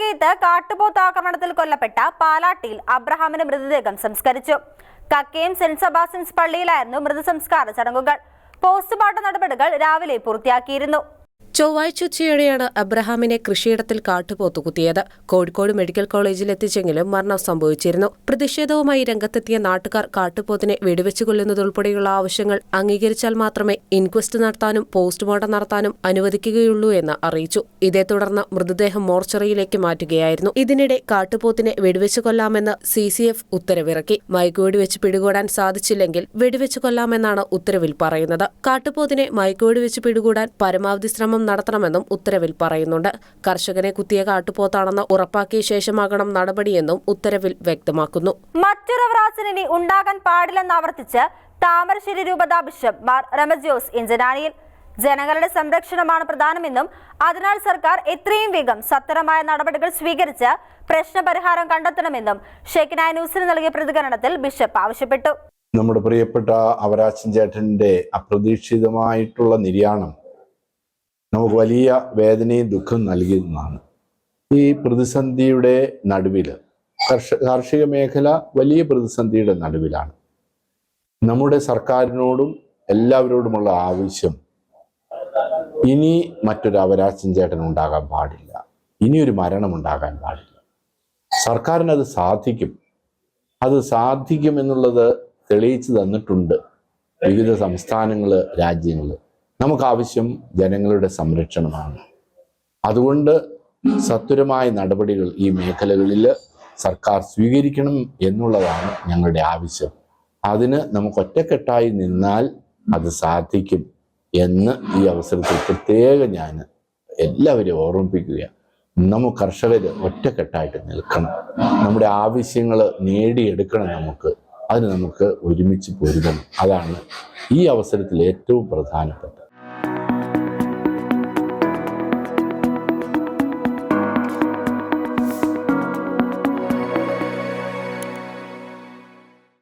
കക്കേത്ത് കാട്ടുപോത്ത് ആക്രമണത്തിൽ കൊല്ലപ്പെട്ട പാലാട്ടിയിൽ അബ്രഹാമിന്റെ മൃതദേഹം സംസ്കരിച്ചു. കക്കയം സെന്റ് സെബാസ്റ്റ്യൻസ് പള്ളിയിലായിരുന്നു മൃതസംസ്കാര ചടങ്ങുകൾ. പോസ്റ്റ്മോർട്ടം നടപടികൾ രാവിലെ പൂർത്തിയാക്കിയിരുന്നു. ചൊവ്വാഴ്ച ഉച്ചയോടെയാണ് അബ്രഹാമിനെ കൃഷിയിടത്തിൽ കാട്ടുപോത്തു കുത്തിയത്. കോഴിക്കോട് മെഡിക്കൽ കോളേജിൽ എത്തിച്ചെങ്കിലും മരണം സംഭവിച്ചിരുന്നു. പ്രതിഷേധവുമായി രംഗത്തെത്തിയ നാട്ടുകാർ കാട്ടുപോത്തിനെ വെടിവെച്ചു കൊല്ലുന്നതുൾപ്പെടെയുള്ള ആവശ്യങ്ങൾ അംഗീകരിച്ചാൽ മാത്രമേ ഇൻക്വസ്റ്റ് നടത്താനും പോസ്റ്റ്മോർട്ടം നടത്താനും അനുവദിക്കുകയുള്ളൂ എന്ന് അറിയിച്ചു. ഇതേ തുടർന്ന് മൃതദേഹം മോർച്ചറിയിലേക്ക് മാറ്റുകയായിരുന്നു. ഇതിനിടെ കാട്ടുപോത്തിനെ വെടിവെച്ചു കൊല്ലാമെന്ന് സി സി എഫ് ഉത്തരവിറക്കി. മയക്കുവെടിവെച്ച് പിടികൂടാൻ സാധിച്ചില്ലെങ്കിൽ വെടിവെച്ചു കൊല്ലാമെന്നാണ് ഉത്തരവിൽ പറയുന്നത്. കാട്ടുപോത്തിനെ മയക്കുവെടിവെച്ച് പിടികൂടാൻ പരമാവധി ശ്രമം നടത്തണമെന്നും ഉത്തരവിൽ പറയുന്നുണ്ട്. കർഷകനെ കുത്തിയ കാട്ടുപോത്താണെന്ന് ഉറപ്പാക്കിയ ശേഷമാകണം നടപടിയെന്നും ഉത്തരവിൽ വ്യക്തമാക്കുന്നു. മറ്റൊരു ഇനി ഉണ്ടാകാൻ പാടില്ലെന്ന് ആവർത്തിച്ച് താമരശ്ശേരി രൂപത ബിഷപ്പ് മാർ റമജോസ് ഇഞ്ചനാനിയിൽ ജനങ്ങളുടെ സംരക്ഷണമാണ് പ്രധാനമെന്നും അതിനാൽ സർക്കാർ എത്രയും വേഗം സത്തരമായ നടപടികൾ സ്വീകരിച്ച് പ്രശ്നപരിഹാരം കണ്ടെത്തണമെന്നും ഷെക്കിനായ ന്യൂസിന് നൽകിയ പ്രതികരണത്തിൽ ബിഷപ്പ് ആവശ്യപ്പെട്ടു. നമ്മുടെ പ്രിയപ്പെട്ട അവരാച്ചൻ ചേട്ടന്റെ അപ്രതീക്ഷിതമായിട്ടുള്ള നിര്യാണം നമുക്ക് വലിയ വേദനയും ദുഃഖം നൽകുന്നതാണ് ഈ പ്രതിസന്ധിയുടെ നടുവിൽ കർഷ കാർഷിക മേഖല വലിയ പ്രതിസന്ധിയുടെ നടുവിലാണ്. നമ്മുടെ സർക്കാരിനോടും എല്ലാവരോടുമുള്ള ആവശ്യം ഇനി മറ്റൊരു അവരാച്ചൻ ചേട്ടൻ ഉണ്ടാകാൻ പാടില്ല. ഇനിയൊരു മരണം ഉണ്ടാകാൻ പാടില്ല. സർക്കാരിനത് സാധിക്കും. അത് സാധിക്കുമെന്നുള്ളത് തെളിയിച്ചു തന്നിട്ടുണ്ട് വിവിധ സംസ്ഥാനങ്ങൾ രാജ്യങ്ങൾ നമുക്കാവശ്യം ജനങ്ങളുടെ സംരക്ഷണമാണ്. അതുകൊണ്ട് സത്വരമായ നടപടികൾ ഈ മേഖലകളിൽ സർക്കാർ സ്വീകരിക്കണം എന്നുള്ളതാണ് ഞങ്ങളുടെ ആവശ്യം. അതിന് നമുക്ക് ഒറ്റക്കെട്ടായി നിന്നാൽ അത് സാധിക്കും എന്ന് ഈ അവസരത്തിൽ പ്രത്യേകം ഞാൻ എല്ലാവരെയും ഓർമ്മിപ്പിക്കുക. നമുക്ക് കർഷകർ ഒറ്റക്കെട്ടായിട്ട് നിൽക്കണം. നമ്മുടെ ആവശ്യങ്ങൾ നേടിയെടുക്കണം നമുക്ക്. അതിന് നമുക്ക് ഒരുമിച്ച് പൊരുതണം. അതാണ് ഈ അവസരത്തിൽ ഏറ്റവും പ്രധാനപ്പെട്ടത്.